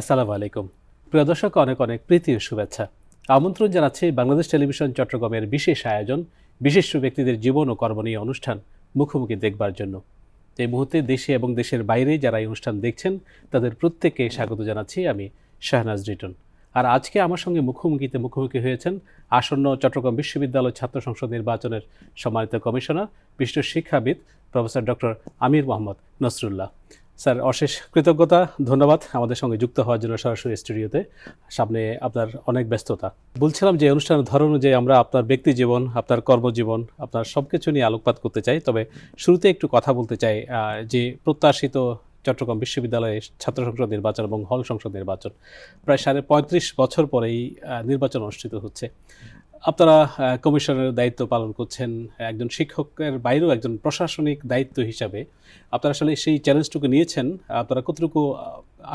আসসালামু আলাইকুম। প্রিয় দর্শক, অনেক অনেক প্রীতি ও শুভেচ্ছা। আমন্ত্রণ জানাচ্ছি বাংলাদেশ টেলিভিশন চট্টগ্রামের বিশেষ আয়োজন বিশিষ্ট ব্যক্তিদের জীবন ও কর্ম নিয়ে অনুষ্ঠান মুখোমুখি দেখবার জন্য। এই মুহূর্তে দেশে এবং দেশের বাইরে যারা এই অনুষ্ঠান দেখছেন, তাদের প্রত্যেককে স্বাগত জানাচ্ছি আমি শাহনাজ রিটন। আর আজকে আমার সঙ্গে মুখোমুখিতে মুখোমুখি হয়েছেন আসন্ন চট্টগ্রাম বিশ্ববিদ্যালয় ছাত্র সংসদ নির্বাচনের সম্মানিত কমিশনার, বিশিষ্ট শিক্ষাবিদ professor doctor Amir Mohammad Nasrullah. Sir অশেষ কৃতজ্ঞতা ধন্যবাদ আমাদের সঙ্গে যুক্ত হওয়ার জন্য সরাসরি স্টুডিওতে। সামনে আপনার অনেক ব্যস্ততা। বলছিলাম যে অনুষ্ঠানের ধরন অনুযায়ী আমরা আপনার ব্যক্তি জীবন আপনার কর্মজীবন আপনার সব কিছু নিয়ে আলোকপাত করতে চাই। তবে শুরুতে একটু কথা বলতে চাই যে প্রত্যাশিত চট্টগ্রাম বিশ্ববিদ্যালয়ে ছাত্র সংসদ নির্বাচন এবং হল সংসদ নির্বাচন। প্রায় সাড়ে পঁয়ত্রিশ বছর পরেই আহ, নির্বাচন অনুষ্ঠিত হচ্ছে। আপনারা কমিশনের দায়িত্ব পালন করছেন একজন শিক্ষকের বাইরেও একজন প্রশাসনিক দায়িত্ব হিসাবে। আপনারা আসলে সেই চ্যালেঞ্জটুকু নিয়েছেন। আপনারা কতটুকু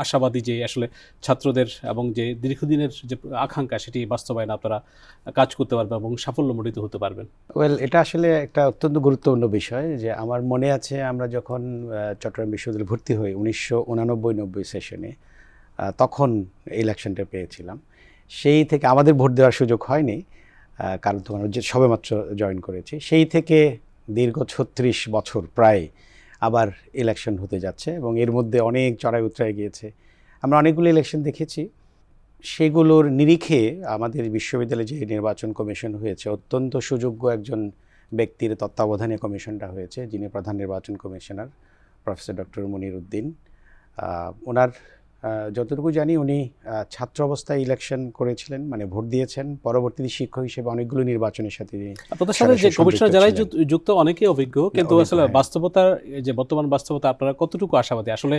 আশাবাদী যে আসলে ছাত্রদের এবং যে দীর্ঘদিনের যে আকাঙ্ক্ষা সেটি বাস্তবায়ন আপনারা কাজ করতে পারবেন এবং সাফল্যমণ্ডিত হতে পারবেন? ওয়েল এটা আসলে একটা অত্যন্ত গুরুত্বপূর্ণ বিষয় যে আমার মনে আছে আমরা যখন চট্টগ্রাম বিশ্ববিদ্যালয়ে ভর্তি হই উনিশশো উনানব্বই নব্বই সেশনে তখন ইলেকশনটা পেয়েছিলাম। সেই থেকে আমাদের ভোট দেওয়ার সুযোগ হয়নি। কারণ তখন আমরা যে সবেমাত্র জয়েন করেছি, সেই থেকে দীর্ঘ ছত্রিশ বছর প্রায় আবার ইলেকশন হতে যাচ্ছে এবং এর মধ্যে অনেক চড়াই উতরাই গিয়েছে। আমরা অনেকগুলো ইলেকশন দেখেছি। সেগুলোর নিরিখে আমাদের বিশ্ববিদ্যালয়ে যে নির্বাচন কমিশন হয়েছে, অত্যন্ত সুযোগ্য একজন ব্যক্তির তত্ত্বাবধানে কমিশনটা হয়েছে, যিনি প্রধান নির্বাচন commissioner, professor doctor Monir Uddin. ওনার যতটুকু জানি উনি ছাত্র অবস্থায় ইলেকশন করেছিলেন মানে ভোট দিয়েছেন। পরবর্তীতে শিক্ষক হিসেবে অনেকগুলো নির্বাচনের সাথে আপনাদের সাথে যে কমিশনার যারাই যুক্ত- অনেকেই অভিজ্ঞ কিন্তু আসলে হ্যাঁ। বাস্তবতার যে বর্তমান বাস্তবতা আপনারা কতটুকু আশাবাদী? আসলে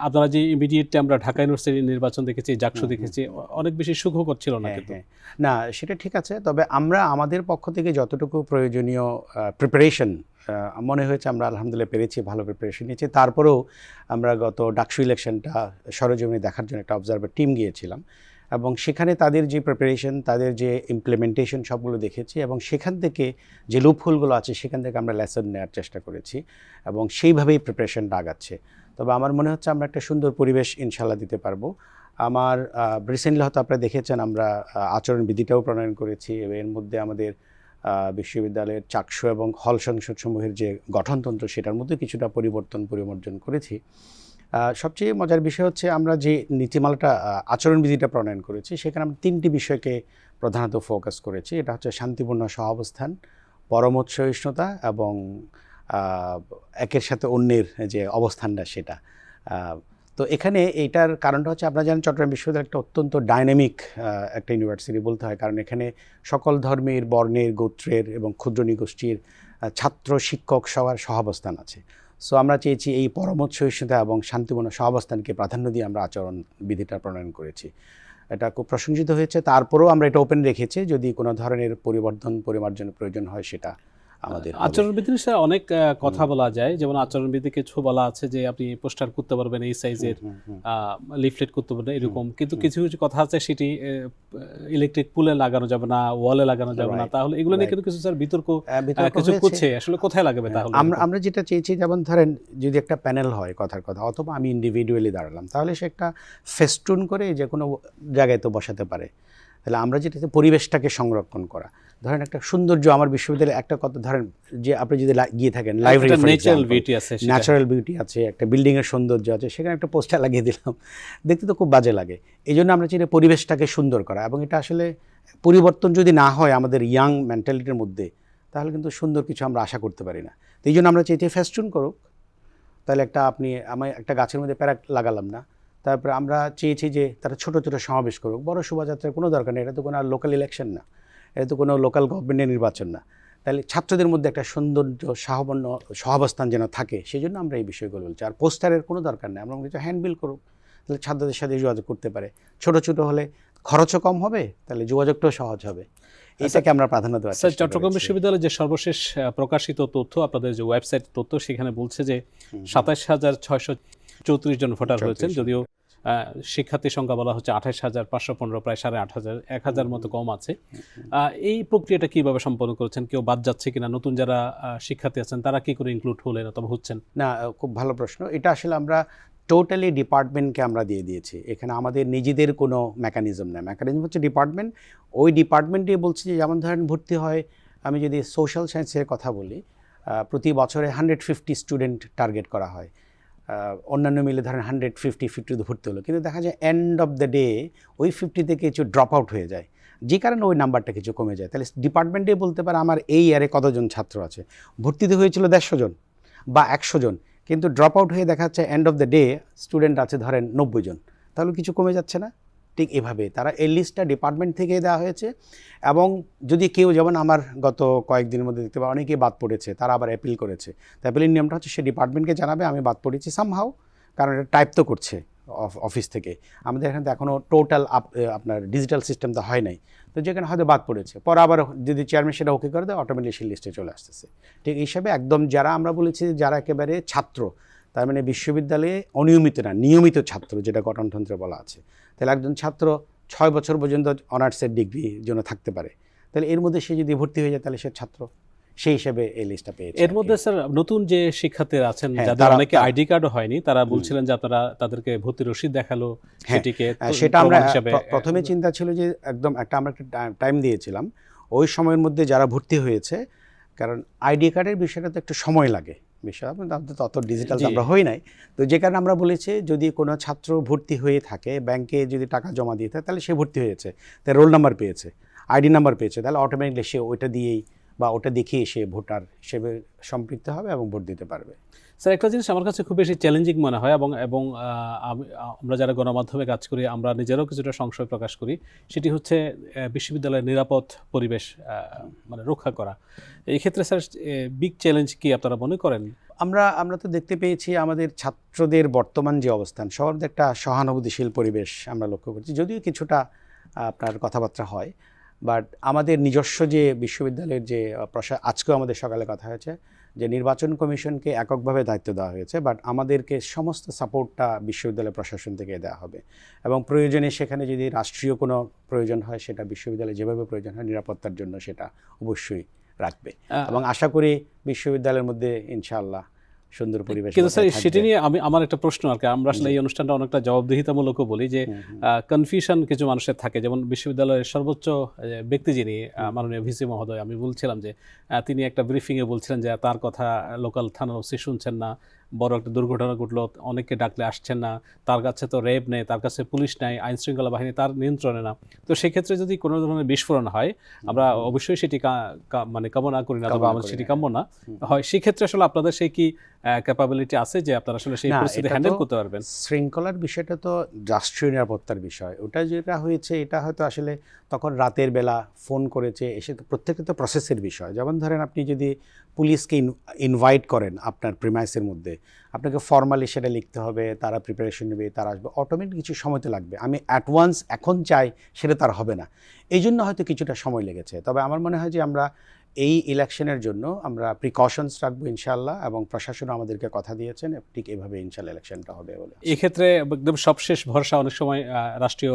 আপনারা যে ইমিডিয়েট আমরা ঢাকা ইউনিভার্সিটির নির্বাচন দেখেছি জাকসু দেখেছি অনেক বেশি সুখকর ছিল না হ্যাঁ, কিন্তু। হ্যাঁ। না সেটা ঠিক আছে তবে আমরা আমাদের পক্ষ থেকে যতটুকু প্রয়োজনীয় প্রিপারেশন মনে হয়েছে আমরা আলহামদুলিল্লাহ পেরেছি, ভালো প্রিপারেশন নিয়েছি। তারপরেও আমরা গত ডাকসু ইলেকশনটা সরজমিনে দেখার জন্য একটা অবজারভার টিম গিয়েছিলাম এবং সেখানে তাদের যে প্রিপারেশন তাদের যে ইমপ্লিমেন্টেশন সবগুলো দেখেছি এবং সেখান থেকে যে লুপহোলগুলো আছে, সেখান থেকে আমরা লেসন নেওয়ার চেষ্টা করেছি এবং সেইভাবেই প্রিপারেশনটা আগাচ্ছে। তবে আমার মনে হচ্ছে আমরা একটা সুন্দর পরিবেশ ইনশাল্লাহ দিতে পারব। আমার রিসেন্টলি হয়তো আপনারা দেখেছেন আমরা আচরণবিধিটাও প্রণয়ন করেছি। এর মধ্যে আমাদের বিশ্ববিদ্যালয়ের চাকসু এবং হল সংসদ সমূহের যে গঠনতন্ত্র, সেটার মধ্যে কিছুটা পরিবর্তন পরিমার্জন করেছি। সবচেয়ে মজার বিষয় হচ্ছে আমরা যে নীতিমালাটা আচরণবিধিটা প্রণয়ন করেছি, সেখানে আমরা তিনটি বিষয়কে প্রধানত ফোকাস করেছি। এটা হচ্ছে শান্তিপূর্ণ সহাবস্থান পরমত সহিষ্ণুতা এবং একের সাথে অন্যের যে অবস্থানটা, সেটা। তো এখানে এইটার কারণটা হচ্ছে আপনারা জানেন চট্টগ্রাম বিশ্ববিদ্যালয় একটা অত্যন্ত ডাইনামিক একটা ইউনিভার্সিটি বলতে হয়। কারণ এখানে সকল ধর্মের, বর্ণের, গোত্রের এবং ক্ষুদ্র নিগোষ্ঠীর ছাত্র, শিক্ষক সবার সহাবস্থান আছে। সো আমরা চেয়েছি এই পরমত সহিষ্ণুতা এবং শান্তিপূর্ণ সহাবস্থানকে প্রাধান্য দিয়ে আমরা আচরণ বিধিটা প্রণয়ন করেছি। এটা খুব প্রশংসিত হয়েছে। তারপরেও আমরা এটা ওপেন রেখেছি। যদি কোনো ধরনের পরিবর্তন পরিমার্জনের প্রয়োজন হয় সেটা আমাদের আচরণবিধি নিয়ে অনেক কথা বলা যায়। যেমন আচরণবিধি কিছু বলা আছে যে আপনি পোস্টার করতে পারবেন এই সাইজের লিফলেট করতে পারবেন এরকম। কিন্তু কিছু কিছু কথা আছে সেটি ইলেকট্রিক পুলে লাগানো যাবে না ওয়ালে লাগানো যাবে না। তাহলে এগুলো নিয়ে কিন্তু কিছু স্যার বিতর্ক কিছু করছে। আসলে কোথায় লাগাবে তাহলে আমরা আমরা যেটা চেয়েছি যেমন ধরেন যদি একটা প্যানেল হয় কথার কথা অথবা আমি ইন্ডিভিজুয়ালি দাঁড়ালাম তাহলে সে একটা ফেস্টুন করে যে কোনো জায়গায় তো বসাতে পারে। তাহলে আমরা যেটা পরিবেশটাকে সংরক্ষণ করা। ধরেন একটা সৌন্দর্য আমার বিশ্ববিদ্যালয়ে একটা কথা ধরেন যে আপনি যদি গিয়ে থাকেন লাইব্রেরি ন্যাচারাল বিউটি আছে ন্যাচারাল বিউটি আছে একটা বিল্ডিংয়ের সৌন্দর্য আছে সেখানে একটা পোস্টার লাগিয়ে দিলাম। দেখতে তো খুব বাজে লাগে। এই জন্য আমরা চাই পরিবেশটাকে সুন্দর করা এবং এটা আসলে পরিবর্তন যদি না হয় আমাদের ইয়াং মেন্টালিটির মধ্যে তাহলে কিন্তু সুন্দর কিছু আমরা আশা করতে পারি না। তো এই জন্য আমরা চাই যে ফেস্টুন করুক। তাহলে একটা আপনি আমি একটা গাছের মধ্যে প্যারা লাগালাম না। তারপরে আমরা চেয়েছি যে তারা ছোট ছোট সমাবেশ করুক। বড় শোভাযাত্রার কোনো দরকার নেই এটা তো কোনো আর লোকাল ইলেকশন না। এটা তো কোনো লোকাল গভর্নমেন্টের নির্বাচন না। তাহলে ছাত্রদের মধ্যে একটা সৌন্দর্য সাহবন্য সহাবস্থান যেন থাকে সেই জন্য আমরা এই বিষয়গুলো বলছি। আর পোস্টারের কোনো দরকার নেই আমরা কিছু হ্যান্ডবিল করুক তাহলে ছাত্রদের সাথে যোগাযোগ করতে পারে। ছোট ছোট হলে খরচও কম হবে তাহলে যোগাযোগটাও সহজ হবে। এটাকে আমরা প্রাধান্য দেওয়া স্যার চট্টগ্রাম। বিশ্ববিদ্যালয়ের যে সর্বশেষ প্রকাশিত তথ্য আপনাদের যে ওয়েবসাইট তথ্য সেখানে বলছে যে সাতাশ হাজার ছয়শো চৌত্রিশ জন ভোটার হয়েছেন যদিও আহ, শিক্ষার্থী সংখ্যা বলা হচ্ছে আঠাশ হাজার পাঁচশো পনেরো প্রায় সাড়ে আট হাজার এক হাজার মতো কম আছে। এই প্রক্রিয়াটা কীভাবে সম্পন্ন করেছেন? কেউ বাদ যাচ্ছে কিনা? নতুন যারা শিক্ষার্থী আছেন তারা কি করে ইনক্লুড হলেন অথবা হচ্ছেন? না খুব ভালো প্রশ্ন। এটা আসলে আমরা টোটালি ডিপার্টমেন্টকে আমরা দিয়ে দিয়েছি। এখানে আমাদের নিজেদের কোনো মেকানিজম নেই। মেকানিজম হচ্ছে ডিপার্টমেন্ট। ওই ডিপার্টমেন্টে বলছি যে যেমন ধরেন ভর্তি হয় আমি যদি সোশ্যাল সায়েন্সের কথা বলি প্রতি বছরে হান্ড্রেড ফিফটি স্টুডেন্ট টার্গেট করা হয়। অন্যান্য মিলে ধরেন হান্ড্রেড ফিফটি ফিফটিতে ভর্তি হলো। কিন্তু দেখা যায় এন্ড অফ দ্য ডে ওই ফিফটিতে কিছু ড্রপ আউট হয়ে যায়। যে কারণে ওই নাম্বারটা কিছু কমে যায়। তাহলে ডিপার্টমেন্টে বলতে পারে আমার এই ইয়ারে কতজন ছাত্র আছে? ভর্তিতে হয়েছিল দেড়শো জন বা একশো জন। কিন্তু ড্রপ আউট হয়ে দেখা যাচ্ছে end of the day student আছে ধরেন নব্বই জন। তাহলে কিছু কমে যাচ্ছে না? ঠিক এভাবে। তারা এই লিস্টটা ডিপার্টমেন্ট থেকে দেওয়া হয়েছে এবং যদি কেউ, যেমন আমার গত কয়েকদিনের মধ্যে দেখতে পাই অনেকেই বাদ পড়েছে, তারা আবার অ্যাপিল করেছে। তো অ্যাপিলের নিয়মটা হচ্ছে সে ডিপার্টমেন্টকে জানাবে, আমি বাদ পড়েছি সামহাও কারণ এটা টাইপ তো করছে অফ- অফিস থেকে। আমাদের এখানে তো এখনও টোটাল আপ আপনার ডিজিটাল সিস্টেম তো হয় নাই। তো যেখানে হয়তো বাদ পড়েছে। পরে আবার যদি চেয়ারম্যান সেটা ওকে করে দেয় অটোমেটিক সেই লিস্টে চলে আসতেছে। ঠিক হিসাবে একদম যারা আমরা বলেছি, যারা একেবারে ছাত্র তার মানে বিশ্ববিদ্যালয়ে অনিয়মিত না নিয়মিত ছাত্র যেটা গঠনতন্ত্রে বলা আছে। তাহলে একজন ছাত্র ছয় বছর পর্যন্ত অনার্সের ডিগ্রি জন্য থাকতে পারে। তাহলে এর মধ্যে সে যদি ভর্তি হয়ে যায় তাহলে সে ছাত্র। সেই হিসাবে এই লিস্টটা পেয়েছে এর মধ্যে স্যার নতুন যে শিক্ষার্থীরা আছেন হ্যাঁ, যাদের অনেকে আইডি কার্ডও হয়নি তারা বলছিলেন যে আপনারা তাদেরকে ভর্তি রসিদ দেখাল হ্যাঁ, সেটিকে সেটা আমরা হিসাবে প্রথমে চিন্তা ছিল যে একদম একটা আমরা একটা টাইম দিয়েছিলাম। ওই সময়ের মধ্যে যারা ভর্তি হয়েছে কারণ আইডি কার্ডের বিষয়টা তো একটু সময় লাগে। বিষয় আমাদের তত ডিজিটাল আমরা হই নাই। তো যে কারণে আমরা বলেছি যদি কোনো ছাত্র ভর্তি হয়ে থাকে ব্যাংকে যদি টাকা জমা দিয়ে থাকে তাহলে সে ভর্তি হয়েছে তার রোল নাম্বার পেয়েছে আইডি নাম্বার পেয়েছে তাহলে অটোমেটিকলি সে ওইটা দিয়েই বা ওটা দেখিয়ে সে ভোটার হিসেবে সম্পৃক্ত হবে এবং ভোট দিতে পারবে। স্যার একটা জিনিস আমার কাছে খুব বেশি চ্যালেঞ্জিং মনে হয় এবং এবং আমরা যারা গণমাধ্যমে কাজ করি আমরা নিজেরাও কিছুটা সংশয় প্রকাশ করি। সেটি হচ্ছে বিশ্ববিদ্যালয়ের নিরাপদ পরিবেশ মানে রক্ষা করা। এই ক্ষেত্রে স্যার বিগ চ্যালেঞ্জ কি আপনারা মনে করেন? আমরা আমরা তো দেখতে পেয়েছি আমাদের ছাত্রদের বর্তমান যে অবস্থান সবার একটা সহানুভূতিশীল পরিবেশ আমরা লক্ষ্য করছি। যদিও কিছুটা আপনার কথাবার্তা হয় বাট আমাদের নিজস্ব যে বিশ্ববিদ্যালয়ের যে প্রশা আজকেও আমাদের সকালে কথা হয়েছে যে নির্বাচন কমিশনকে এককভাবে দায়িত্ব দেওয়া হয়েছে বাট আমাদেরকে সমস্ত সাপোর্টটা বিশ্ববিদ্যালয় প্রশাসন থেকে দেওয়া হবে। এবং প্রয়োজনে সেখানে যদি রাষ্ট্রীয় কোনো প্রয়োজন হয় সেটা বিশ্ববিদ্যালয়ে যেভাবে প্রয়োজন হয় নিরাপত্তার জন্য সেটা অবশ্যই রাখবে। এবং আশা করি বিশ্ববিদ্যালয়ের মধ্যে ইনশাআল্লাহ সুন্দর পরিবেশ কিন্তু স্যার সেটা নিয়ে আমি আমার একটা প্রশ্ন আর কি। আমরা আসলে এই অনুষ্ঠানটা অনেকটা জবাবদিহিতামূলকও বলি যে। কনফিউশন কিছু মানুষের থাকে। যেমন বিশ্ববিদ্যালয়ের সর্বোচ্চ ব্যক্তি যিনি মাননীয় ভিসি মহোদয় আমি বলছিলাম যে তিনি একটা ব্রিফিংয়ে বলছিলেন যে তার কথা লোকাল থানার ওসি শুনছেন না। বড় একটা দুর্ঘটনা ঘটলো অনেককে ডাকলে আসছেন না তার কাছে তো রেপ নেই তার কাছে পুলিশ নেই আইন শৃঙ্খলা বাহিনী তার নিয়ন্ত্রণে না। তো সেক্ষেত্রে যদি কোনো ধরনের বিস্ফোরণ হয় আমরা অবশ্যই সেটি মানে কামনা করি না তবে আমাদের সেটি না। কাম্য না। হয় সেক্ষেত্রে আসলে আপনাদের সেই কি ক্যাপাবিলিটি আছে যে আপনারা আসলে সেই পরিস্থিতি হ্যান্ডেল করতে পারবেন? শৃঙ্খলার বিষয়টা তো রাষ্ট্রীয় নিরাপত্তার বিষয়। ওটা যেটা হয়েছে এটা হয়তো আসলে তখন রাতের বেলা ফোন করেছে এসে প্রত্যেকটা তো প্রসেসের বিষয়। যেমন ধরেন আপনি যদি পুলিশকে ইনভাইট করেন আপনার প্রিমাইসের মধ্যে। আপনাকে ফর্মালি সেটা লিখতে হবে, তারা প্রিপারেশন নেবে, তারা আসবে। অটোমেটিক কিছু সময় তো লাগবে। আমি অ্যাডভান্স এখন চাই, সেটা তার হবে না। এই জন্য হয়তো কিছুটা সময় লেগেছে। তবে আমার মনে হয় যে আমরা এই ইলেকশনের জন্য আমরা প্রিকশনস রাখব ইনশাল্লাহ এবং প্রশাসন আমাদেরকে কথা দিয়েছেন ঠিক এভাবে ইনশাল্লাহ ইলেকশনটা হবে বলে এক্ষেত্রে একদম সবশেষ ভরসা অনেক সময় রাষ্ট্রীয়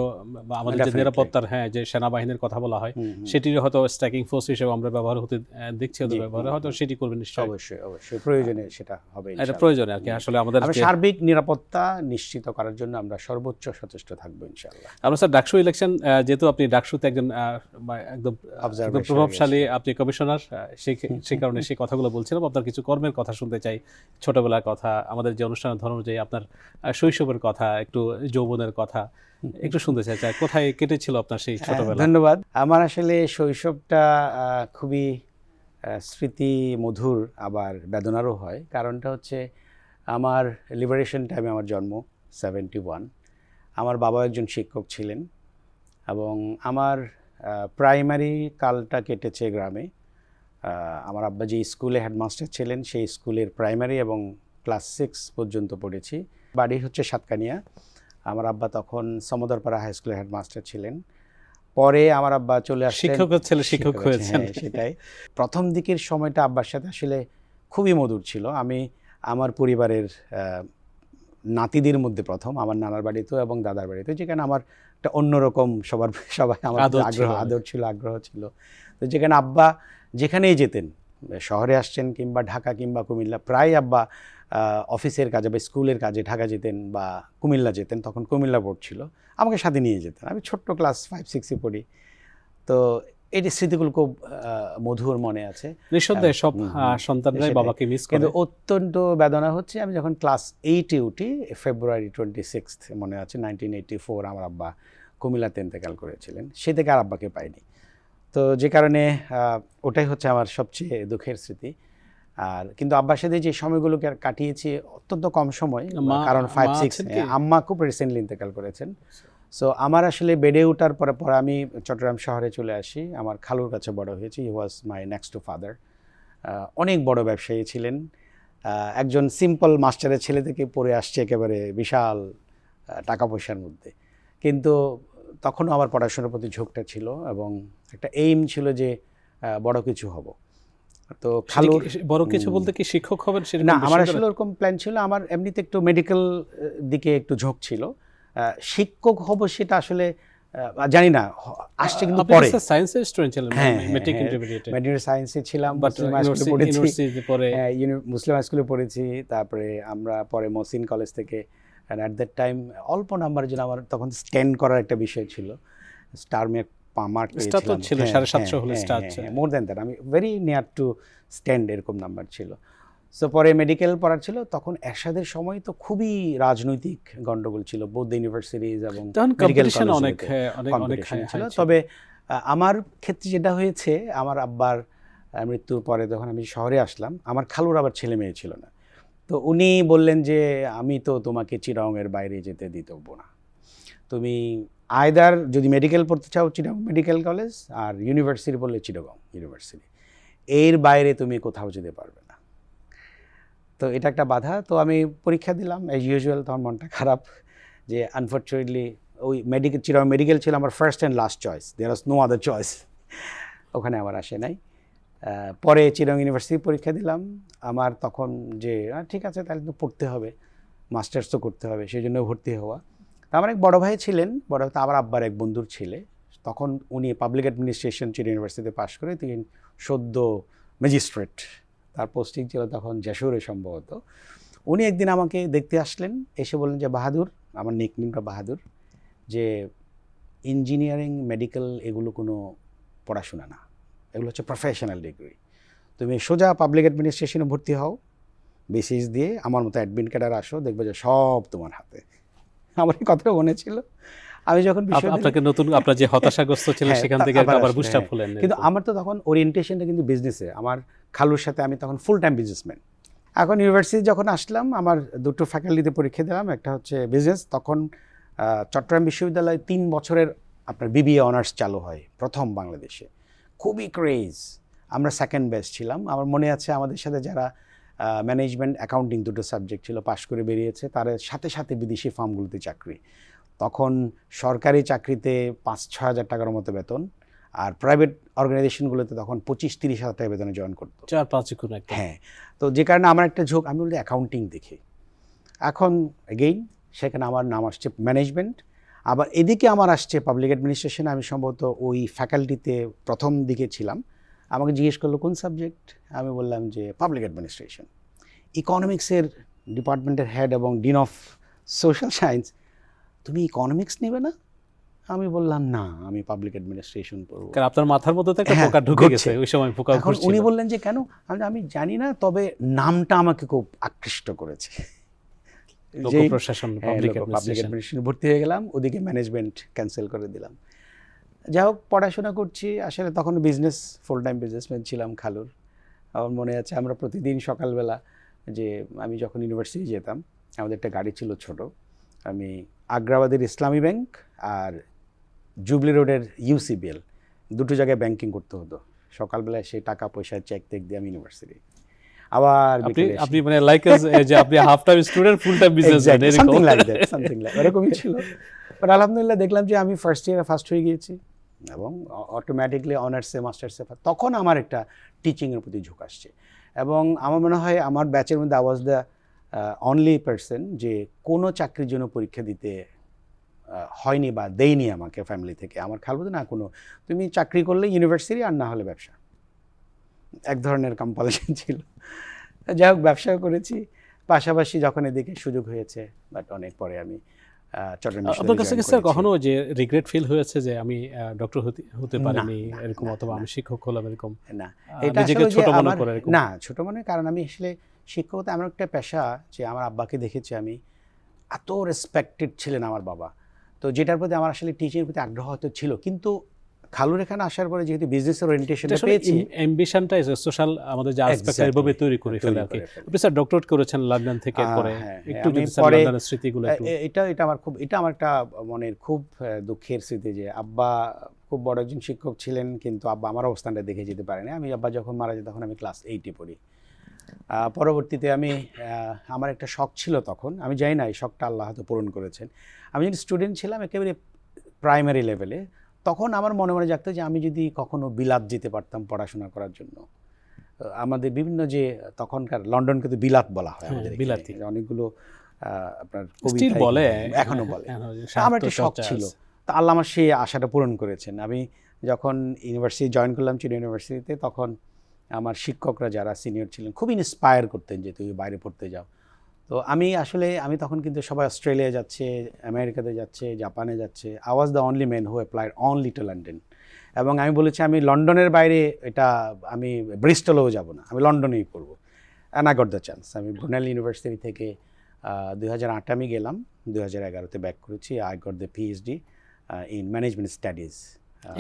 বা আমাদের যে নিরাপত্তার হ্যাঁ যে সেনাবাহিনীর কথা বলা হয়। সেটির হয়তো স্ট্রাইকিং ফোর্স হিসেবে আমরা ব্যবহার হতে দেখছি হয়তো ব্যবহার হয়তো সেটি করবেন নিশ্চয়ই। অবশ্যই অবশ্যই। প্রয়োজনে সেটা হবে এটা। প্রয়োজন আর কি আসলে আমাদের সার্বিক নিরাপত্তা নিশ্চিত করার জন্য আমরা সর্বোচ্চ সচেষ্ট থাকব ইনশাআল্লাহ। আমরা স্যার ডাকসু ইলেকশন যেহেতু আপনি ডাকসুতে একজন একদম প্রভাবশালী আপনি কমিশনার সেই সেই কারণে সেই কথাগুলো বলছিলাম। আপনার কিছু কর্মের কথা শুনতে চাই ছোটবেলার কথা আমাদের যে অনুষ্ঠানের ধরন অনুযায়ী আপনার শৈশবের কথা একটু যৌবনের কথা একটু শুনতে চাই চাই। কোথায় কেটেছিল আপনার সেই ছোটবেলা? ধন্যবাদ। আমার আসলে শৈশবটা খুবই স্মৃতি মধুর আবার বেদনারও হয়। কারণটা হচ্ছে আমার লিবারেশন টাইমে আমার জন্ম সেভেন্টি ওয়ান আমার বাবা একজন শিক্ষক ছিলেন এবং আমার প্রাইমারি কালটা কেটেছে গ্রামে। আমার আব্বা যে স্কুলে হেডমাস্টার ছিলেন সেই স্কুলের প্রাইমারি এবং ক্লাস সিক্স পর্যন্ত পড়েছি। বাড়ি হচ্ছে সাতকানিয়া। আমার আব্বা তখন সমদরপাড়া হাই স্কুলের হেডমাস্টার ছিলেন। পরে আমার আব্বা চলে আসলেন শিক্ষকের ছেলে শিক্ষক শিক্ষক হয়েছেন। হ্যাঁ, সেটাই। প্রথম দিকের সময়টা আব্বার সাথে আসলে খুবই মধুর ছিল। আমি আমার পরিবারের নাতিদের মধ্যে প্রথম আমার নানার বাড়িতেও এবং দাদার বাড়িতেও যেখানে আমার একটা অন্যরকম সবার সবাই আমার আগ্রহ আদর ছিল আগ্রহ ছিল। তো যেখানে আব্বা যেখানেই যেতেন শহরে আসছেন কিংবা ঢাকা কিংবা কুমিল্লা প্রায় আব্বা অফিসের কাজে বা স্কুলের কাজে ঢাকা যেতেন বা কুমিল্লা যেতেন তখন কুমিল্লা বোর্ড ছিল। আমাকে সাথে নিয়ে যেতেন। আমি ছোট্ট ক্লাস ফাইভ সিক্সে পড়ি। তো এটি স্মৃতিগুলো খুব মধুর মনে আছে। নিঃসন্দেহে সব সন্তানরাই বাবাকে মিস করে। অত্যন্ত বেদনা হচ্ছে আমি যখন ক্লাস এইটে উঠি ফেব্রুয়ারি টোয়েন্টি সিক্সথ মনে আছে নাইনটিন এইটি ফোর আমার আব্বা কুমিল্লাতে ইন্তেকাল করেছিলেন সে থেকে আর আব্বাকে পাইনি। তো যে কারণে ওটাই হচ্ছে আমার সবচেয়ে দুঃখের স্মৃতি। আর কিন্তু আব্বার সাথে যে সময়গুলোকে আর কাটিয়েছি অত্যন্ত কম সময় কারণ ফাইভ সিক্স আম্মা খুব রিসেন্টলি ইন্তেকাল করেছেন। সো আমার আসলে বেডে ওঠার পরে পরে আমি চট্টগ্রাম শহরে চলে আসি। আমার খালুর কাছে বড় হয়েছি। He was my next to father অনেক বড় ব্যবসায়ী ছিলেন। একজন সিম্পল মাস্টারের ছেলে থেকে পড়ে আসছে একেবারে বিশাল টাকা পয়সার মধ্যে। কিন্তু তখনও আমার পড়াশোনার প্রতি ঝোঁকটা ছিল এবং একটা এইম ছিল যে বড় কিছু হব। তো খালুর বড় কিছু বলতে কি শিক্ষক হবেন না আমার আসলে ওরকম প্ল্যান ছিল। আমার এমনিতে একটু মেডিকেল দিকে একটু ঝোঁক ছিল। শিক্ষক হব সেটা আসলে জানি না আসছে কিন্তু পরে। সায়েন্সের স্টুডেন্ট ছিলেন হ্যাঁ, হ্যাঁ, মেট্রিক হ্যাঁ। ইন্টারমিডিয়েটে মেডিকেল সায়েন্সে ছিলাম মুসলিম স্কুলে পড়েছি। মুসলিম হাই স্কুলে পড়েছি তারপরে আমরা পরে মহসিন কলেজ থেকে অ্যাট দ্যাট টাইম অল্প নাম্বারের জন্য আমার তখন স্ট্যান্ড করার একটা বিষয় ছিল। স্টার মেক তো ছিল, সাড়ে সাতশো হলে star ছিল। মোর দ্যান দ্যাট আমি ভেরি নিয়ার টু স্ট্যান্ড এরকম নাম্বার ছিল। সো পরে মেডিকেল পড়ার ছিল তখন এরশাদের সময় তো খুবই রাজনৈতিক গন্ডগোল ছিল বৌদ্ধ ইউনিভার্সিটিজ এবং অনেক হ্যাঁ, অনেক অনেক ছিল। তবে আমার ক্ষেত্রে যেটা হয়েছে আমার আব্বার মৃত্যুর পরে যখন আমি শহরে আসলাম আমার খালুর আবার ছেলে মেয়ে ছিল না। তো উনি বললেন যে, আমি তো তোমাকে চিরাংয়ের বাইরে যেতে দিতব না। তুমি আয়দার যদি মেডিকেল পড়তে চাও চিরাং মেডিকেল কলেজ আর ইউনিভার্সিটি বললে চিটাগং ইউনিভার্সিটি এর বাইরে তুমি কোথাও যেতে পারবে না। তো এটা একটা বাধা। তো আমি পরীক্ষা দিলাম অ্যাজ ইউজুয়াল তখন মনটা খারাপ যে আনফর্চুনেটলি ওই মেডিকেল চিরাং মেডিকেল ছিল আমার first and last choice there was no other choice ওখানে আমার আসে নাই। পরে চিরং ইউনিভার্সিটি পরীক্ষা দিলাম। আমার তখন যে ঠিক আছে, তাহলে তো পড়তে হবে, মাস্টার্স তো করতে হবে, সেই জন্য ভর্তি হওয়া। আমার এক বড় ভাই ছিলেন, বড় আবার আব্বার এক বন্ধুর ছেলে। তখন উনি পাবলিক অ্যাডমিনিস্ট্রেশন চিরাং ইউনিভার্সিটিতে পাশ করে তিনি সদ্য ম্যাজিস্ট্রেট তার পোস্টিং ছিল তখন যশোরে সম্ভবত। উনি একদিন আমাকে দেখতে আসলেন, এসে বললেন যে, বাহাদুর, আমার নিকনেমটা বাহাদুর, যে ইঞ্জিনিয়ারিং মেডিকেল এগুলো কোনো পড়াশোনা না। এগুলো হচ্ছে প্রফেশনাল ডিগ্রি তুমি সোজা পাবলিক অ্যাডমিনিস্ট্রেশনে ভর্তি হও বিসিএস দিয়ে আমার মতো অ্যাডমিন ক্যাডার আসো দেখবে যে সব তোমার হাতে। আমার এই কথাটা মনে ছিল। আমি যখন আপনাকে নতুন আপনার যে হতাশাগ্রস্ত ছিলেন হ্যাঁ, সেখান থেকে আবার বুস্ট আপ। হলেন কিন্তু আমার তো তখন ওরিয়েন্টেশনটা কিন্তু বিজনেসে আমার খালুর সাথে আমি তখন ফুল টাইম বিজনেসম্যান এখন ইউনিভার্সিটি যখন আসলাম আমার দুটো ফ্যাকাল্টিতে পরীক্ষা দিলাম একটা হচ্ছে বিজনেস তখন চট্টগ্রাম বিশ্ববিদ্যালয়ে তিন বছরের আপনার বিবিএ অনার্স চালু হয় প্রথম বাংলাদেশে। খুবই ক্রেজ আমরা সেকেন্ড বেস্ট ছিলাম। আমার মনে আছে আমাদের সাথে যারা ম্যানেজমেন্ট অ্যাকাউন্টিং দুটো সাবজেক্ট ছিল পাশ করে বেরিয়েছে তার সাথে সাথে বিদেশি ফার্মগুলোতে চাকরি। তখন সরকারি চাকরিতে পাঁচ ছ হাজার টাকার মতো বেতন আর প্রাইভেট অর্গানাইজেশনগুলোতে তখন পঁচিশ তিরিশ হাজার টাকা বেতনে জয়েন করতো। চার পাঁচ একটা। হ্যাঁ তো যে কারণে আমার একটা ঝোঁক আমি বলি অ্যাকাউন্টিং দেখি। এখন এগেইন সেখানে আমার নাম আসছে ম্যানেজমেন্ট আবার এদিকে আমার আসছে পাবলিক অ্যাডমিনিস্ট্রেশন আমি সম্ভবত ওই ফ্যাকাল্টিতে প্রথম দিকে ছিলাম। আমাকে জিজ্ঞেস করল কোন সাবজেক্ট আমি বললাম যে পাবলিক অ্যাডমিনিস্ট্রেশন ইকোনমিক্সের ডিপার্টমেন্টের হেড এবং ডিন অফ সোশ্যাল সায়েন্স তুমি ইকোনমিক্স নেবে না? আমি বললাম না আমি পাবলিক অ্যাডমিনিস্ট্রেশন পড়ব। কারণ আপনার মাথার মধ্যে তো একটা হ্যাঁ, পোকা ঢুকে গেছে ওই সময় পোকা এখন উনি বললেন যে কেন? আমি আমি জানি না তবে নামটা আমাকে খুব আকৃষ্ট করেছে। প্রশাসন হ্যাঁ, পাবলিক অ্যাডমিনিস্ট্রেশন ভর্তি হয়ে গেলাম ওদিকে ম্যানেজমেন্ট ক্যান্সেল করে দিলাম। যাই হোক পড়াশোনা করছি আসলে তখন বিজনেস ফুল টাইম বিজনেসম্যান ছিলাম খালুর। আমার মনে আছে আমরা প্রতিদিন সকালবেলা যে আমি যখন ইউনিভার্সিটি যেতাম আমাদের একটা গাড়ি ছিল ছোট আমি আগ্রাবাদের ইসলামী ব্যাংক আর জুবলি রোডের ইউসিবিএল দুটো জায়গায় ব্যাংকিং করতে হতো। সকালবেলায় সেই টাকা পয়সা চেক টেক দিয়ে আমি ইউনিভার্সিটি আবার আপনি আপনি মানে লাইক যে আপনি half time student full time এরকম। something like that, something like- এরকমই ছিল। বাট আলহামদুলিল্লাহ দেখলাম যে আমি ফার্স্ট ইয়ারে ফার্স্ট হয়ে গিয়েছি। এবং অটোমেটিকলি অনার্সে মাস্টার্সে তখন আমার একটা টিচিংয়ের প্রতি ঝোঁক আসছে। এবং আমার মনে হয় আমার ব্যাচের মধ্যে আওয়াজ দ্য অনলি পার্সন যে কোনো চাকরির জন্য পরীক্ষা দিতে হয়নি বা দেয়নি আমাকে ফ্যামিলি থেকে। আমার বলতে না কোনো তুমি চাকরি করলে ইউনিভার্সিটি আর না হলে ব্যবসা। এক ধরনের কম্পালশন ছিল। যাই হোক ব্যবসা করেছি। পাশাপাশি যখন এদিকে সুযোগ হয়েছে বাট অনেক পরে আমি আপনার কাছে কি স্যার কখনো যে রিগ্রেট ফিল হয়েছে যে আমি ডক্টর হতে পারিনি এরকম অথবা আমি শিক্ষক হলাম এরকম। না এটা নিজেকে ছোট মনে করে না ছোট মনে কারণ আমি আসলে শিক্ষকতা এমন একটা পেশা যে আমার আব্বাকে দেখেছি আমি এত রেসপেক্টেড ছিলেন আমার বাবা। তো যেটার প্রতি আমার আসলে টিচিংয়ের প্রতি আগ্রহ হয়তো ছিল কিন্তু খালুর এখানে আসার পরে যেহেতু বিজনেসের ওরিয়েন্টেশনটা পেয়েছি অ্যাম্বিশনটা সোশ্যাল আমাদের যে অ্যাসপেক্ট Exactly. এভাবে তৈরি করে ফেলে আর কি। আপনি স্যার ডক্টরেট করেছেন লন্ডন থেকে পরে। হ্যাঁ, একটু যদি স্যার লন্ডনের স্মৃতিগুলো একটু এটা এটা আমার খুব এটা আমার একটা মনের খুব দুঃখের স্মৃতি যে আব্বা খুব বড় একজন শিক্ষক ছিলেন কিন্তু আব্বা আমার অবস্থানটা দেখে যেতে পারেনি। আমি আব্বা যখন মারা যায় তখন আমি ক্লাস এইটে পড়ি। পরবর্তীতে আমি আমার একটা শখ ছিল তখন আমি জানি না এই শখটা আল্লাহ হয়তো পূরণ করেছেন। আমি যখন স্টুডেন্ট ছিলাম একেবারে প্রাইমারি লেভেলে তখন আমার মনে মনে জাগতো যে আমি যদি কখনো বিলাত যেতে পারতাম পড়াশোনা করার জন্য। আমাদের বিভিন্ন যে তখনকার লন্ডনকে তো বিলাত বলা হয় হ্যাঁ, আমাদের বিলাতি। অনেকগুলো আপনার কবিতায় বলে। এখনও বলে। হ্যাঁ, আমার একটা শখ ছিল। তা আল্লাহ আমার সেই আশাটা পূরণ করেছেন। আমি যখন ইউনিভার্সিটি জয়েন করলাম চিনি ইউনিভার্সিটিতে তখন আমার শিক্ষকরা যারা সিনিয়র ছিলেন খুব ইন্সপায়ার করতেন যে তুই বাইরে পড়তে যাও। তো আমি আসলে আমি তখন কিন্তু সবাই অস্ট্রেলিয়া যাচ্ছে আমেরিকাতে যাচ্ছে জাপানে যাচ্ছে। I was the only man who applied only to London এবং আমি বলেছি আমি লন্ডনের বাইরে এটা আমি ব্রিস্টলেও যাব না। আমি লন্ডনেই পড়ব। And I got the chance আমি ব্রুনেল ইউনিভার্সিটি থেকে দুই হাজার আট আমি গেলাম। দুই হাজার এগারোতে ব্যাক করেছি। I got the PhD in management studies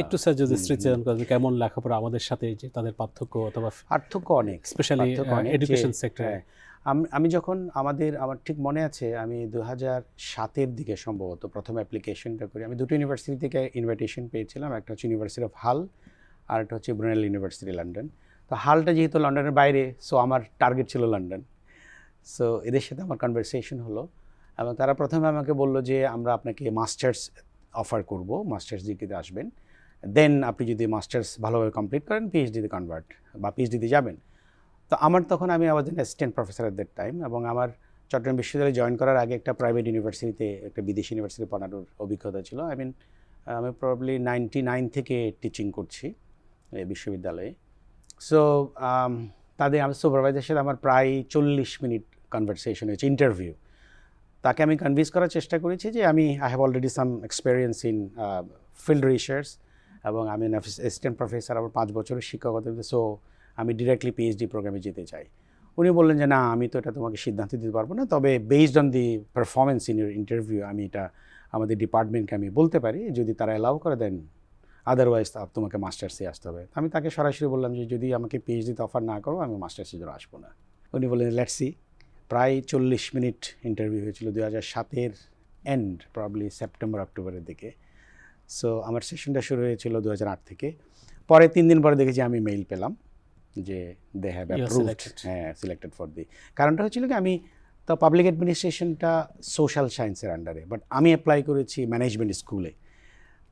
একটু স্যার যদি স্মৃতিচারণ করেন কেমন লেখাপড়া আমাদের সাথে যে তাদের পার্থক্য অথবা পার্থক্য অনেক। স্পেশালি এডুকেশন সেক্টরে আমি- যখন আমাদের, আমার ঠিক মনে আছে, আমি দু হাজার সাতের দিকে সম্ভবত প্রথম অ্যাপ্লিকেশনটা করি। আমি দুটো ইউনিভার্সিটি থেকে ইনভাইটেশন পেয়েছিলাম, একটা হচ্ছে ইউনিভার্সিটি অফ হাল আর একটা হচ্ছে ব্রুনেল ইউনিভার্সিটি লন্ডন তো হালটা যেহেতু লন্ডনের বাইরে সো আমার টার্গেট ছিল লন্ডন সো এদের সাথে আমার কনভারসেশন হলো এবং তারা প্রথমে আমাকে বলল যে, আমরা আপনাকে মাস্টার্স অফার করব মাস্টার্স ডিগ্রিতে আসবেন। দেন আপনি যদি মাস্টার্স ভালোভাবে কমপ্লিট করেন পিএইচডিতে কনভার্ট বা পিএইচডিতে যাবেন। তো আমার তখন আমি আওয়াজ assistant professor at that time এবং আমার চট্টগ্রাম বিশ্ববিদ্যালয়ে জয়েন করার আগে একটা প্রাইভেট ইউনিভার্সিটিতে একটা বিদেশি ইউনিভার্সিটি পড়ানোর অভিজ্ঞতা ছিল। আই মিন আমি প্রবলি নাইনটি নাইন থেকে টিচিং করছি বিশ্ববিদ্যালয়ে। সো তাদের, আমার সুপারভাইজার সাথে আমার প্রায় চল্লিশ মিনিট কনভারসেশন হয়েছে ইন্টারভিউ তাকে আমি কনভিন্স করার চেষ্টা করেছি যে আমি I have already some experience in field research এবং আমি অ্যাসিস্ট্যান্ট প্রফেসর আমার পাঁচ বছরের শিক্ষকতা। সো আমি ডিরেক্টলি পিএইচডি প্রোগ্রামে যেতে চাই। উনি বললেন যে, না, আমি তো এটা তোমাকে সিদ্ধান্ত দিতে পারব না। তবে based on the performance in your interview আমি এটা আমাদের ডিপার্টমেন্টকে আমি বলতে পারি, যদি তারা অ্যালাউ করে দেন আদারওয়াইজ তোমাকে মাস্টার্সে আসতে হবে। আমি তাকে সরাসরি বললাম যে, যদি আমাকে পিএইচডিতে অফার না করো, আমি মাস্টার্সের জন্য আসব না। উনি বললেন লেটসি প্রায় চল্লিশ মিনিট ইন্টারভিউ হয়েছিল দু হাজার সাতের এন্ড প্রবলি সেপ্টেম্বর অক্টোবরের দিকে। সো আমার সেশনটা শুরু হয়েছিল দু হাজার আট থেকে। পরে তিন দিন পরে দেখেছি আমি মেইল পেলাম। যে দে হ্যাভ অ্যাপ্রুভড হ্যাঁ সিলেক্টেড ফর দি কারণটা হচ্ছিল কি আমি তো পাবলিক অ্যাডমিনিস্ট্রেশনটা সোশ্যাল সায়েন্সের আন্ডারে বাট আমি অ্যাপ্লাই করেছি ম্যানেজমেন্ট স্কুলে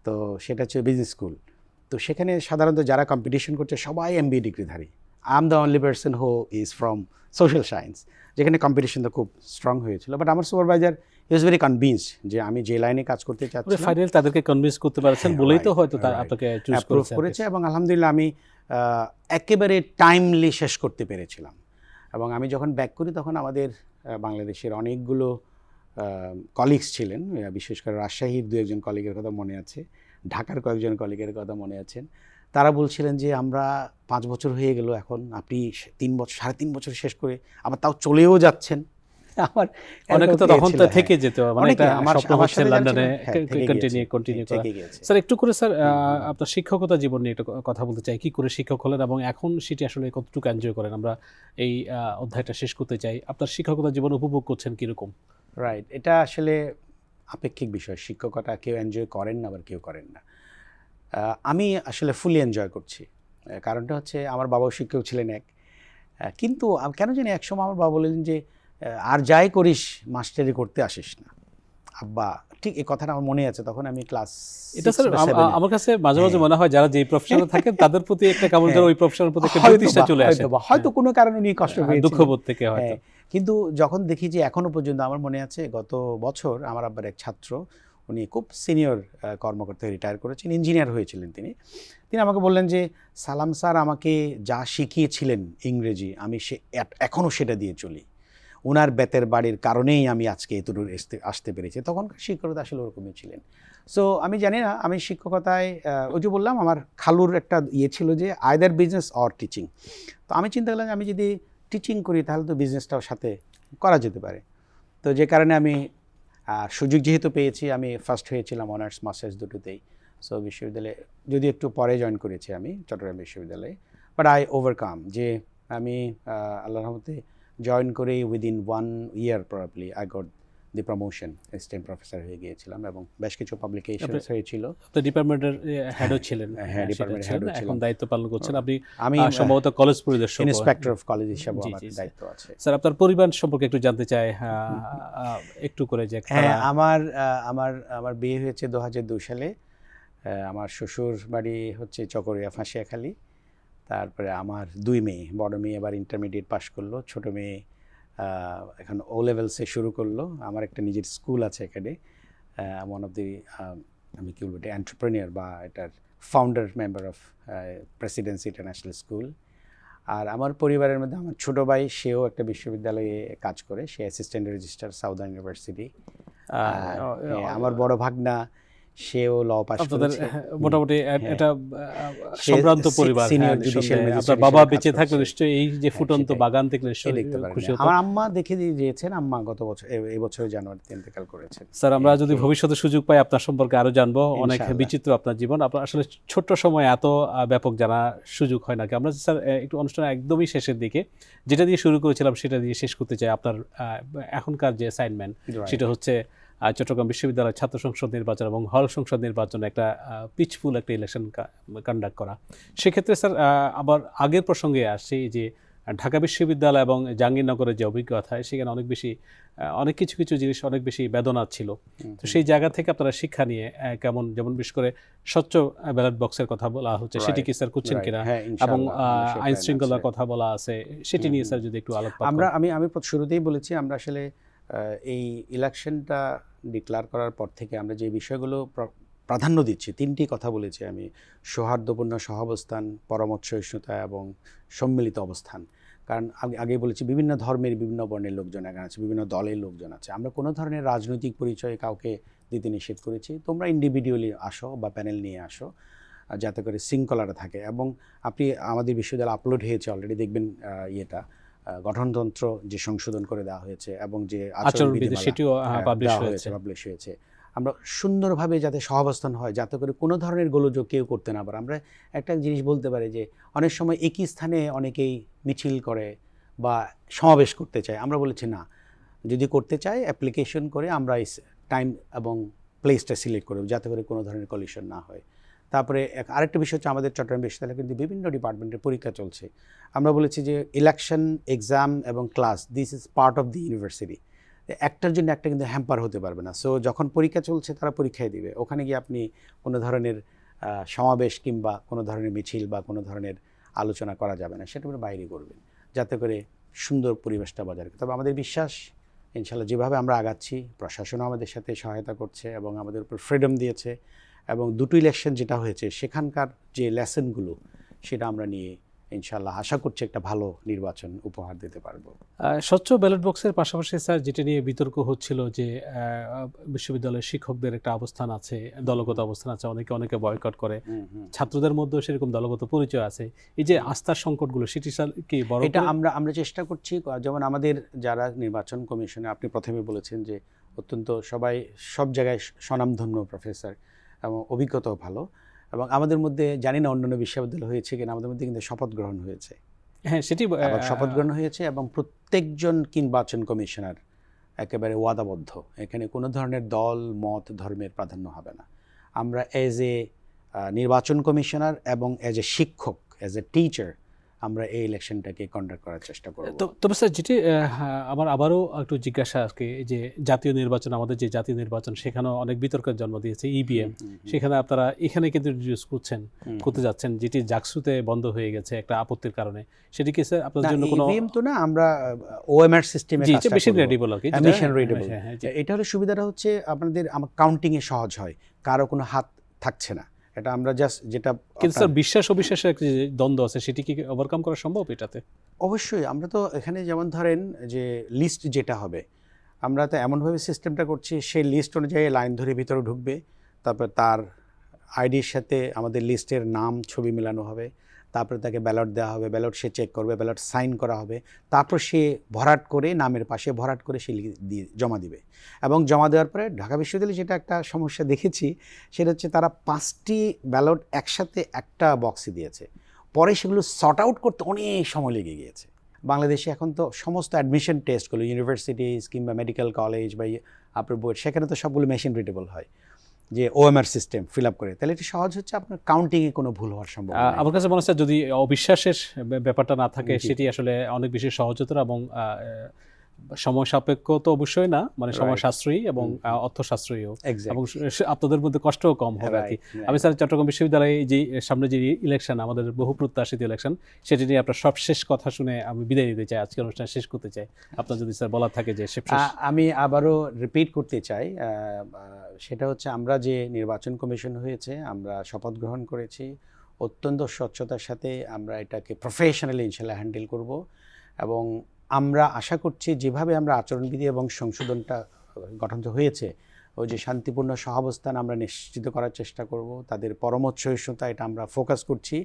তো সেটা হচ্ছে বিজনেস স্কুল তো সেখানে সাধারণত যারা কম্পিটিশন করছে সবাই MBA ডিগ্রিধারী। I am the only person who is from social science যেখানে কম্পিটিশনটা খুব স্ট্রং হয়েছিল। বাট আমার সুপারভাইজার ইজ ভেরি কনভিন্স যে আমি যে লাইনে কাজ করতে চাচ্ছি ফাইনাল তাদেরকে কনভিন্স করতে পারছেন হ্যাঁ, বলেই তো হয়তো তারা আপনাকে চুজ করেছে করেছে এবং আলহামদুলিল্লাহ আমি একেবারে টাইমলি শেষ করতে পেরেছিলাম। এবং আমি যখন ব্যাক করি তখন আমাদের বাংলাদেশের অনেকগুলো কলিগস ছিলেন। বিশেষ করে রাজশাহীর দু একজন কলিগের কথা মনে আছে, ঢাকার কয়েকজন কলিগের কথা মনে আছেন তারা বলছিলেন যে, আমরা পাঁচ বছর হয়ে গেল, এখন আপনি তিন বছর সাড়ে তিন বছর শেষ করে আবার তাও চলেও যাচ্ছেন। আমার অনেকে তো তখন তো হ্যাঁ। থেকে যেত মানে এটা আমার স্বপ্ন হচ্ছে লন্ডনে কন্টিনিউ কন্টিনিউ করা। স্যার একটু করে স্যার আপনার শিক্ষকতা জীবন নিয়ে একটু কথা বলতে চাই। কি করে শিক্ষক হলেন এবং এখন সেটি আসলে কতটুকু এনজয় করেন? আমরা এই অধ্যায়টা শেষ করতে চাই। আপনার শিক্ষকতা জীবন উপভোগ করছেন কীরকম? রাইট এটা আসলে আপেক্ষিক বিষয়। শিক্ষকতা কেউ এনজয় করেন না আবার কেউ করেন না। আমি আসলে ফুলি এনজয় করছি। কারণটা হচ্ছে আমার বাবাও শিক্ষক ছিলেন এক। কিন্তু কেন জানি একসময় আমার বাবা বললেন যে আর যাই করিস মাস্টারি করতে আসিস না। আব্বা ঠিক এই কথাটা আমার মনে আছে তখন আমি ক্লাস এটা স্যার আমার কাছে মাঝে মাঝে হ্যাঁ। মনে হয় যারা যেই প্রফেশনে থাকেন তাদের প্রতি একটা কেমন যেন ওই প্রফেশনের প্রতি একটা প্রতিষ্ঠা চলে আসে। হয়তো কোনো কারণে নিয়ে কষ্ট হ্যাঁ, পেয়েছি দুঃখবোধ থেকে হয়তো। হ্যাঁ, কিন্তু যখন দেখি যে এখনও পর্যন্ত আমার মনে আছে গত বছর আমার আব্বার এক ছাত্র উনি খুব সিনিয়র কর্মকর্তা রিটায়ার করেছেন ইঞ্জিনিয়ার হয়েছিলেন তিনি। তিনি আমাকে বললেন যে সালাম স্যার আমাকে যা শিখিয়েছিলেন ইংরেজি আমি সে এখনও সেটা দিয়ে চলি। ওনার বেতের বাড়ির কারণেই আমি আজকে এতদূর আসতে আসতে পেরেছি। তখনকার শিক্ষকতা আসলে ওরকমই ছিলেন। সো আমি জানি না আমি শিক্ষকতায় ওই যে বললাম আমার খালুর একটা ইয়ে ছিল যে আয়দার বিজনেস অর টিচিং তো আমি চিন্তা করলাম আমি যদি টিচিং করি তাহলে তো বিজনেসটাও সাথে করা যেতে পারে। তো যে কারণে আমি সুযোগ যেহেতু পেয়েছি আমি ফার্স্ট হয়েছিলাম অনার্স মাস্টার্স দুটোতেই। সো বিশ্ববিদ্যালয়ে যদি একটু পরে জয়েন করেছি আমি চট্টগ্রাম বিশ্ববিদ্যালয়ে। বাট আই ওভারকাম যে আমি আহ, আল্লাহর রহমতে জয়েন করে within one year probably I got the promotion assistant professor হয়ে গিয়েছিলাম এবং বেশ কিছু পাবলিকেশন হয়েছিল। আপনি ডিপার্টমেন্টের হেডও ছিলেন। হ্যাঁ, ডিপার্টমেন্টের ছিলেন। head ও ছিলাম। এখন দায়িত্ব পালন করছেন। আপনি আমি সম্ভবত কলেজ পরিদর্শক। ইন্সপেক্টর অফ কলেজ হিসাবে আমার দায়িত্ব আছে। স্যার আপনার পরিবার সম্পর্কে একটু জানতে চাই। আহ, একটু করে যে হ্যাঁ আমার আমার আমার বিয়ে হয়েছে দু হাজার দুই সালে। আমার শ্বশুর বাড়ি হচ্ছে চকরিয়া ফাঁসিয়াখালী। তারপরে আমার দুই মেয়ে বড় মেয়ে এবার ইন্টারমিডিয়েট পাশ করল ছোট মেয়ে এখন ও লেভেলসে শুরু করল। আমার একটা নিজের স্কুল আছে এখানে ওয়ান অফ দি আমি কি বলব এটা এন্টারপ্রেনিয়ার বা এটার founder member of presidency international school আর আমার পরিবারের মধ্যে আমার ছোট ভাই সেও একটা বিশ্ববিদ্যালয়ে কাজ করে সে অ্যাসিস্ট্যান্ট রেজিস্ট্রার সাউদার্ন ইউনিভার্সিটি আমার বড় ভাগনা সেও ল পাস করেছে। হ্যাঁ, মোটামুটি হ্যাঁ। এটা সম্ভ্রান্ত পরিবার senior হ্যাঁ, magistrate আপনার বাবা বেঁচে থাকলে নিশ্চয়ই এই যে ফুটন্ত বাগান থেকে নিশ্চয়ই দেখতে পারেন। না। হতো। আমার আম্মা দেখে দিয়েছেন আম্মা গত বছর এই বছর জানুয়ারিতে ইন্তেকাল করেছেন। স্যার আমরা যদি ভবিষ্যতে সুযোগ পাই আপনার সম্পর্কে আরও জানব। অনেক বিচিত্র আপনার জীবন। আপনার আসলে ছোট্ট সময় এত ব্যাপক জানা সুযোগ হয় নাকি আমরা স্যার একটু অনুষ্ঠান একদমই শেষের দিকে যেটা দিয়ে শুরু করেছিলাম সেটা দিয়ে শেষ করতে চাই আপনার এখনকার যে অ্যাসাইনমেন্ট সেটা হচ্ছে চট্টগ্রাম বিশ্ববিদ্যালয় ছাত্র সংসদ নির্বাচন এবং হল সংসদ নির্বাচন একটা পিচফুল একটা ইলেকশন কন্ডাক্ট করা। সেক্ষেত্রে স্যার আবার আগের প্রসঙ্গে আসছি যে ঢাকা বিশ্ববিদ্যালয় এবং জাহাঙ্গীরনগরের যে অভিজ্ঞতা সেখানে অনেক বেশি অনেক কিছু কিছু জিনিস অনেক বেশি বেদনা ছিল। তো সেই জায়গা থেকে আপনারা শিক্ষা নিয়ে কেমন যেমন বিশেষ করে স্বচ্ছ ব্যালট বক্সের কথা বলা হচ্ছে সেটি কি স্যার করছেন কিনা? হ্যাঁ, এবং আইন শৃঙ্খলার কথা বলা আছে সেটি নিয়ে স্যার যদি একটু আলোকপাত আমরা আমি আমি শুরুতেই বলেছি আমরা আসলে এই ইলেকশনটা ডিক্লার করার পর থেকে আমরা যে বিষয়গুলো প্র- প্রাধান্য দিচ্ছি, তিনটি কথা বলেছি আমি। সৌহার্দ্যপূর্ণ সহাবস্থান, পরামর্শ সহিষ্ণুতা এবং সম্মিলিত অবস্থান। কারণ আগে বলেছি, বিভিন্ন ধর্মের বিভিন্ন বর্ণের লোকজন এখানে আছে, বিভিন্ন দলের লোকজন আছে। আমরা কোনো ধরনের রাজনৈতিক পরিচয় কাউকে দিতে নিষেধ করেছি। তোমরা ইন্ডিভিজুয়ালি আসো বা প্যানেল নিয়ে আসো, যাতে করে শৃঙ্খলাটা থাকে। এবং আপনি আমাদের বিশ্ববিদ্যালয় আপলোড হয়েছে অলরেডি দেখবেন ইয়েটা। গঠনতন্ত্র যে সংশোধন করে দেওয়া হয়েছে এবং যে আচরণবিধি সেটিও পাবলিশ হয়েছে। পাবলিশ হয়েছে। আমরা সুন্দরভাবে যাতে সহাবস্থান হয় যাতে করে কোনো ধরনের গোলযোগ কেউ করতে না পারে। আমরা একটা জিনিস বলতে পারি যে অনেক সময় একই স্থানে অনেকেই মিছিল করে বা সমাবেশ করতে চায়। আমরা বলেছি না যদি করতে চাই অ্যাপ্লিকেশন করে আমরা টাইম এবং প্লেসটা সিলেক্ট করব যাতে করে কোনো ধরনের কলিশন না হয়। তারপরে এক- আরেকটা বিষয় হচ্ছে আমাদের চট্টগ্রাম বিশ্ববিদ্যালয়ে কিন্তু বিভিন্ন ডিপার্টমেন্টের পরীক্ষা চলছে। আমরা বলেছি যে ইলেকশন এক্সাম এবং class this is part of the university একটার জন্য একটা কিন্তু হ্যাম্পার হতে পারবে না। সো যখন পরীক্ষা চলছে, তারা পরীক্ষায় দিবে। ওখানে গিয়ে আপনি কোনো ধরনের সমাবেশ কিংবা কোনো ধরনের মিছিল বা কোনো ধরনের আলোচনা করা যাবে না। সেটা বাইরে করবেন, যাতে করে সুন্দর পরিবেশটা বজায় রাখে। তবে আমাদের বিশ্বাস, ইনশাল্লাহ যেভাবে আমরা আগাচ্ছি, প্রশাসনও আমাদের সাথে সহায়তা করছে এবং আমাদের উপর ফ্রিডম দিয়েছে। এবং দুটো ইলেকশন যেটা হয়েছে সেখানকার যে লেসনগুলো সেটা আমরা নিয়ে ইনশাল্লাহ আশা করছি একটা ভালো নির্বাচন উপহার দিতে পারব। স্বচ্ছ ব্যালট বক্সের পাশাপাশি স্যার যেটা নিয়ে বিতর্ক হচ্ছিল যে বিশ্ববিদ্যালয়ের শিক্ষকদের একটা অবস্থান আছে দলগত অবস্থান আছে অনেকে অনেকে বয়কট করে। ছাত্রদের মধ্যেও সেরকম দলগত পরিচয় আছে। এই যে আস্থার সংকটগুলো সেটি স্যার কি বড় এটা আমরা আমরা চেষ্টা করছি যেমন আমাদের যারা নির্বাচন কমিশনে আপনি প্রথমে বলেছেন যে অত্যন্ত সবাই সব জায়গায় স্বনামধন্য প্রফেসর এবং অভিজ্ঞতাও ভালো এবং আমাদের মধ্যে জানি না অন্যান্য বিশ্ববিদ্যালয় হয়েছে কিনা আমাদের মধ্যে কিন্তু শপথ গ্রহণ হয়েছে। হ্যাঁ সেটি শপথ গ্রহণ হয়েছে এবং প্রত্যেকজন নির্বাচন কমিশনার একেবারে ওয়াদাবদ্ধ। এখানে কোনো ধরনের দল মত ধর্মের প্রাধান্য হবে না। আমরা এজ এ নির্বাচন কমিশনার এবং এজ এ শিক্ষক অ্যাজ এ টিচার আমরা এই ইলেকশনটাকে কন্ডাক্ট করার চেষ্টা করব। তো- তবে স্যার যেটি আমার আবারও একটু জিজ্ঞাসা আর কি যে জাতীয় নির্বাচন আমাদের যে জাতীয় নির্বাচন সেখানেও অনেক বিতর্কের জন্ম দিয়েছে হুম, হুম, সেখানে আপনারা এখানে কিন্তু ইন্ট্রোডিউস করছেন করতে যাচ্ছেন যেটি জাকসুতে বন্ধ হয়ে গেছে একটা আপত্তির কারণে। সেটি কি স্যার আপনার না, জন্য কোনো EVM তো না আমরা ওএমআর সিস্টেমে জি মেশিন রেডিবল আর কি readable। হ্যাঁ, হ্যাঁ, জি। এটা হলে সুবিধাটা হচ্ছে আপনাদের আমার এ সহজ হয় কারও কোনো হাত থাকছে না। এটা আমরা জাস্ট যেটা কিন্তু স্যার বিশ্বাস অবিশ্বাসের একটা যে দ্বন্দ্ব আছে সেটি কি ওভারকাম করা সম্ভব এটাতে? অবশ্যই আমরা তো এখানে যেমন ধরেন যে লিস্ট যেটা হবে আমরা তো এমনভাবে সিস্টেমটা করছি সেই লিস্ট অনুযায়ী লাইন ধরে ভিতরে ঢুকবে তারপর তার আইডির সাথে আমাদের লিস্টের নাম ছবি মেলানো হবে তারপরে তাকে ব্যালট দেওয়া হবে, ব্যালট সে চেক করবে, ব্যালট সাইন করা হবে। তারপর সে ভরাট করে নামের পাশে ভরাট করে সে দিয়ে, জমা দিবে। এবং জমা দেওয়ার পরে ঢাকা বিশ্ববিদ্যালয়ে যেটা একটা সমস্যা দেখেছি, সেটা হচ্ছে তারা পাঁচটি ব্যালট একসাথে একটা বক্সে দিয়েছে। পরে সেগুলো সর্ট আউট করতে অনেক সময় লেগে গিয়েছে। বাংলাদেশে এখন তো সমস্ত অ্যাডমিশন টেস্টগুলো ইউনিভার্সিটিজ কিংবা মেডিকেল কলেজ বা ইয়ে- আপনার বোর্ড সেখানে তো সবগুলো মেশিন রিডেবল হয়। যে ওএমআর সিস্টেম ফিল আপ করে তাহলে এটি সহজ হচ্ছে আপনার কাউন্টিংয়ে কোনো ভুল হওয়ার সম্ভব আমার কাছে মনে হচ্ছে যদি অবিশ্বাসের ব্যাপারটা না থাকে সেটি আসলে অনেক বেশি সহজতর এবং আহ, সময় সাপেক্ষ তো অবশ্যই না মানে সময় সাশ্রয়ী এবং অর্থ সাশ্রয়ীও. এবং আপনাদের মধ্যে কষ্টও কম হবে আর কি. আমি স্যার চট্টগ্রাম বিশ্ববিদ্যালয়ে যে সামনে যে ইলেকশন আমাদের বহু প্রত্যাশিত ইলেকশন সেটি নিয়ে আপনার সব শেষ কথা শুনে আমি বিদায় নিতে চাই। আজকের অনুষ্ঠান শেষ করতে চাই। আপনার যদি স্যার বলার থাকে যে আমি আবারও রিপিট করতে চাই সেটা হচ্ছে আমরা যে নির্বাচন কমিশন হয়েছে আমরা শপথ গ্রহণ করেছি অত্যন্ত স্বচ্ছতার সাথে আমরা এটাকে প্রফেশনালি ইনশাল্লাহ হ্যান্ডেল করব এবং আমরা আশা করছি যেভাবে আমরা আচরণবিধি এবং সংশোধনটা গঠন হয়েছে, ওই যে শান্তিপূর্ণ সহাবস্থান আমরা নিশ্চিত করার চেষ্টা করব, তাদের পরমত সহিষ্ণুতা এটা আমরা ফোকাস করছি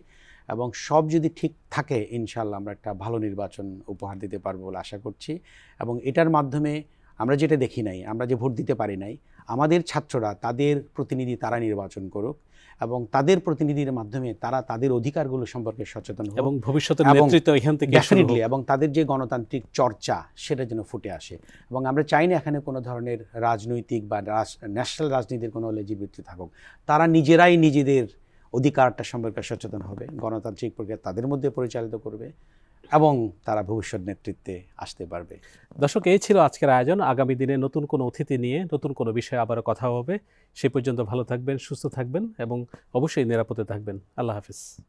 এবং সব যদি ঠিক থাকে ইনশাল্লাহ আমরা একটা ভালো নির্বাচন উপহার দিতে পারব বলে আশা করছি এবং এটার মাধ্যমে আমরা যেটা দেখি নাই, আমরা যে ভোট দিতে পারি নাই, আমাদের ছাত্ররা, তাদের প্রতিনিধি তারা নির্বাচন করুক এবং তাদের প্রতিনিধির মাধ্যমে তারা তাদের অধিকারগুলো সম্পর্কে সচেতন এবং ভবিষ্যতের নেতৃত্ব এখান থেকে ডেফিনেটলি এবং তাদের যে গণতান্ত্রিক চর্চা সেটা যেন ফুটে আসে এবং আমরা চাই না এখানে কোনো ধরনের রাজনৈতিক বা ন্যাশনাল রাজনীতির কোনো লেজিবিলিটি থাকুক। তারা নিজেরাই নিজেদের অধিকারটা সম্পর্কে সচেতন হবে গণতান্ত্রিক প্রক্রিয়া তাদের মধ্যে পরিচালিত করবে। এবং তারা ভবিষ্যৎ নেতৃত্বে আসতে পারবে। দর্শক, এই ছিল আজকের আয়োজন। আগামী দিনে নতুন কোনো অতিথি নিয়ে নতুন কোনো বিষয়ে আবারও কথা হবে। সে পর্যন্ত ভালো থাকবেন, সুস্থ থাকবেন এবং অবশ্যই নিরাপদে থাকবেন। আল্লাহ হাফিজ।